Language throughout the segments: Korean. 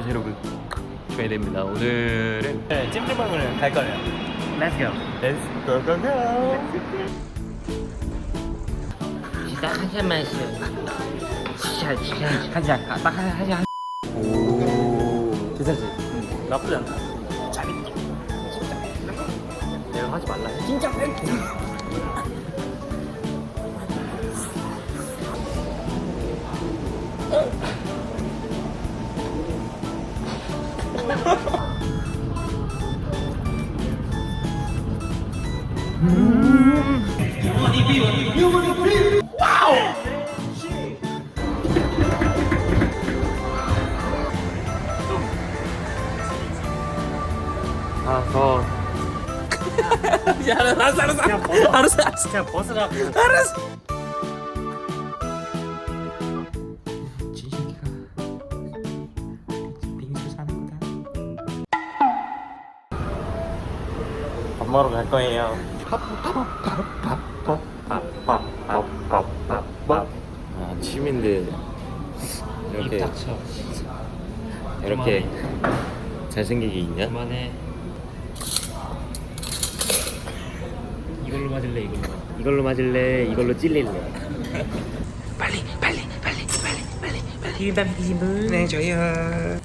안녕하세요 여러분 저희됩니다. 오늘은 네, 찜질방을 갈 거예요. Let's go. Let's go go go. 시작하자마자 시작 시작 하자 딱 하자 오. 괜찮지? 나쁘지 않다. 잘했다. 내가 하지 말라. 했지 아저 야 알았어 알았어. 알았어 알았어 그냥 벗으라고. 알았어 먹으러 갈 거예요. 아 취미인데 이렇게 닥쳐 이렇게 잘생기게 있냐? 그만해. 이걸로 맞을래 이걸로? 이걸로 맞을래? 이걸로 찔릴래? 빨리 빨리 빨리 빨리 빨리 빨리. 비빔밥 드신 분 네 저요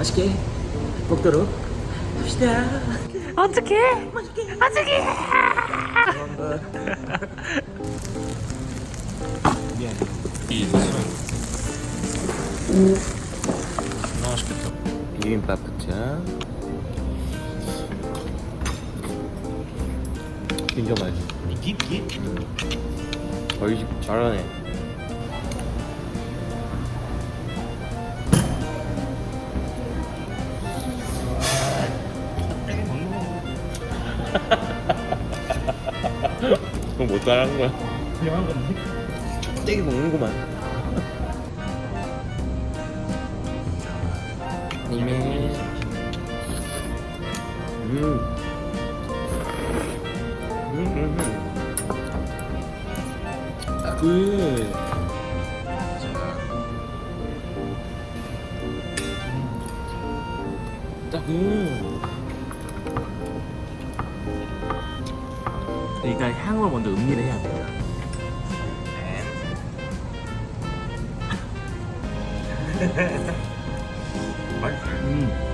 맛있게 먹도록 합시다 어떡해 어떡해 비빔밥부터 진짜 맛있어 이게 저희 집 잘하네 그럼 못 따라한 거야 훌륭한 건데 떼기 먹는구만 이미 음. 음, 음, 음. 아, 그. 딱 그. 일단 향을 먼저 음미를 해야 돼요. 음.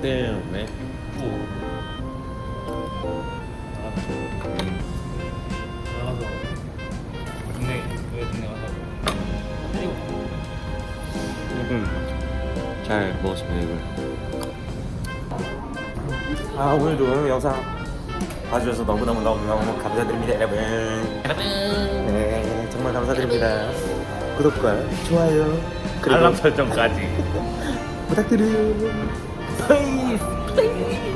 때문에. 나가서 동네 왜 동네 가서 조금 잘 먹었습니다 이걸. 아 오늘도 영상 봐주셔서 너무너무 너무너무 감사드립니다 여러분 네 정말 감사드립니다 구독과 좋아요 그리고 알람 설정까지 부탁드려요. 呸呸。